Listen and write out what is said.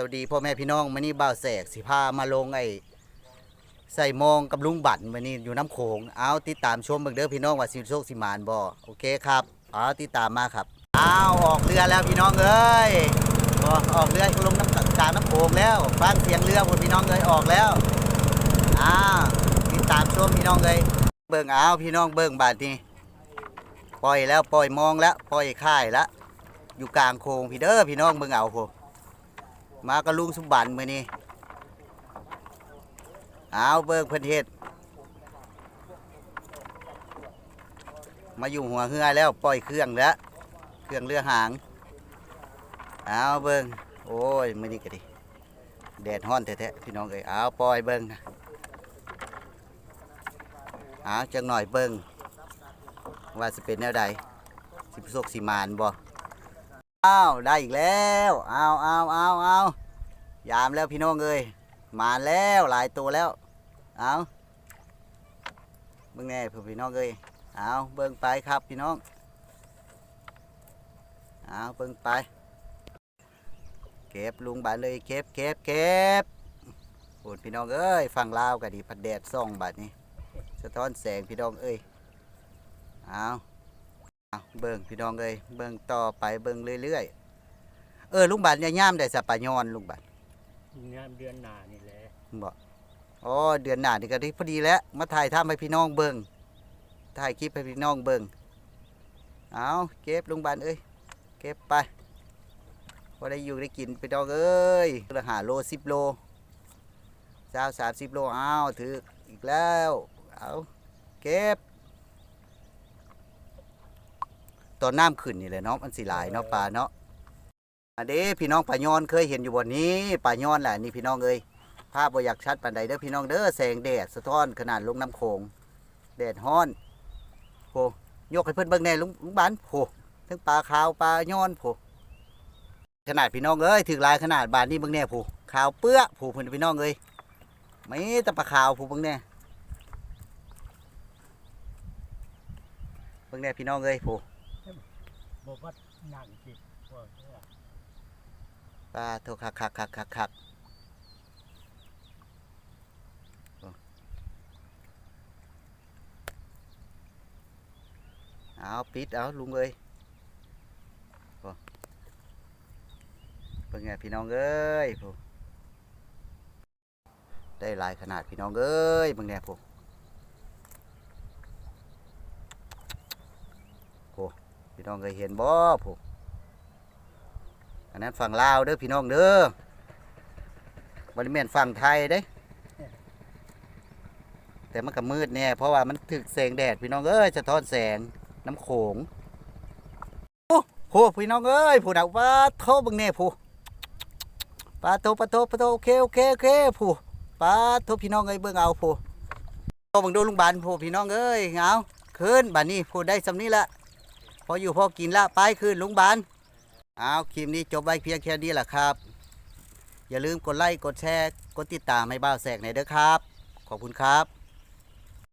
สวัสดีพ่อแม่พี่น้องมื้อนี้บ่าวแสกสิพามาลงไอ้ใส่มองกับลุงบั่นมื้อนี้อยู่น้ำโขงเอาติดตามชมเบิ่งเด้อพี่น้องว่าสิโชคสิมานบ่โอเคครับเอาติดตามมาครับเอาออกเรือแล้วพี่น้องเอ้ยออกเรือลงน้ำกลางน้ำโขงแล้วฟังเสียงเรือพุ่นพี่น้องเอ้ยออกแล้วอ้าวติดตามชมพี่น้องเอ้ยเบิ่งเอาพี่น้องเบิ่งบาดนี้ปล่อยแล้วปล่อยมองแล้วปล่อยค่ายแล้วอยู่กลางโขงพี่เด้อพี่น้องเบิ่งเอาพุ่น มากับลุงสุบันมือนี้เอาเบิกเพิ่นเฮ็ดมาอยู่หัวเรือแล้วปล่อยเครื่องแล้ว เครื่องเรือหาง เอาเบิงโอ้ยมือนี้ก็ดิแดดฮ้อนแท้ๆพี่น้องเอ้ยเอาปล่อยเบิ่งเอาจังหน่อยเบิงว่าสิเป็นแนวใดสิประสบสิมานบ่ อ้าวได้อีกแล้วอ้าวอ้าวอ้าวอ้าวยามแล้วพี่น้องเอ้ยมาแล้วหลายตัวแล้วเอาเบิ่งแน่เพื่อพี่น้องเอ้ยเอาเบิ่งไปครับพี่น้องเอาเบิ่งไปเก็บลุงบาดเลยเก็บเก็บเก็บโอ้พี่น้องเอ้ยฟังลาวกันดีพัดแดดส่องบาดนี้ สะท้อนแสงพี่น้องเอ้ยเอา เอาเบิ่งพี่น้องเอ้ยเบิ่งต่อไปเบิ่งเรื่อยๆเออลุงบัตรเนี่ยย่ามได้สัปปะยอนลุงบัตรงานเดือนหน้านี่แหละบอกอ๋อเดือนหน้านี่ก็ที่พอดีแล้วมาถ่ายทำให้พี่น้องเบิ่งถ่ายคลิปให้พี่น้องเบิ่งเอาเก็บลุงบัตรเอ้ยเก็บไปพอได้อยู่ได้กินพี่น้องเอ้ยละหาโลสิบโลเจ้าสามสิบโลเอาถืออีกแล้วเอาเก็บ ตอนน้ำขึ้นนี่แหละเนาะมันสิหลายเนาะปลาเนาะอันเด้พี่น้องปลาย้อนเคยเห็นอยู่บนนี้ปลาย้อนแหละนี่พี่น้องเอ้ยภาพบ่อยากชัดปานใดเด้อพี่น้องเด้อแสงแดดสะท้อนขนาดลงน้ำโขงแดดฮ้อนโหยกให้เพิ่นเบิ่งแน่ลุงลุงบานโหทั้งปลาขาวปลาย้อนโหขนาดพี่น้องเอ้ยถึงลายขนาดบานนี้เบิ่งแน่โหขาวเปื้อโหเพิ่นพี่น้องเอ้ยไม่แต่ปลาขาวโหเบิ่งแน่เบิ่งแน่พี่น้องเอ้ยโห บอกว่านั่งจิตว่าเปลาโทคักคักคักคักคักเอาปิดเอาลุงเอ้ยเป็นไงพี่น้องเอ้ยผมได้ลายขนาดพี่น้องเอ้ยเป็นไงผมโอ้ พี่น้องเคยเห็นบ่ผมอันนั้นฝั่งลาวเด้อพี่น้องเด้อบริเวณฝั่งไทยเด้ แต่มันก็มืดแน่เพราะว่ามันถึกแสงแดดพี่น้องเอ้ยสะท้อนแสงน้ำโขงโอ้โหพี่น้องเอ้ยผู้นักว่าโทบังแน่ผู้ปลาโทปลาโทปลาโทโอเคโอเคโอเคผู้ปลาโทพี่น้องเอ้ยเบิ่งเอาผู้โตบังดูลุงบานผู้พี่น้องเอ้ยเอาคืนบัดนี้ผู้ได้สำนี้ละ พออยู่พอกินละไปคืนลุงบานเอาคลิปนี้จบไว้เพียงแค่นี้แหละครับ อย่าลืมกดไลค์กดแชร์กดติดตามให้บ้าวแสกในอยเด้อครับ ขอบคุณครับ